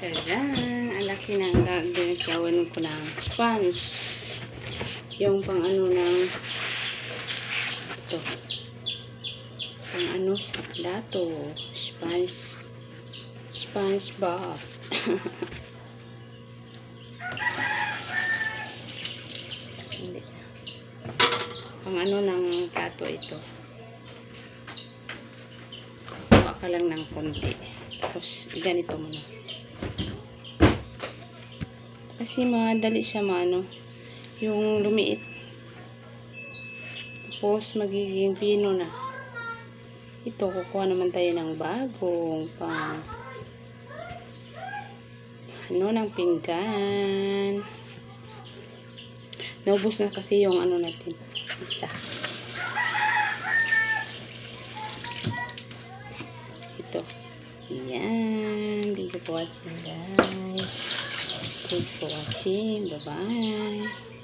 Tadaan! Ang laki ng gagawin ko ng sponge. Yung pang ano ng ito. Pang ano sa dato. Sponge. Sponge bath. Hindi. Pang ano ng plato ito. Ka lang ng konti. Tapos, ganito mo na. Kasi madali siya maano. Yung lumiit. Tapos, magiging pino na. Ito, kukuha naman tayo ng bagong pang ano ng pinggan. Naubos na kasi yung ano natin. Isa. Ito. Yan. Thank you for watching guys. Thank you for watching. Bye-bye.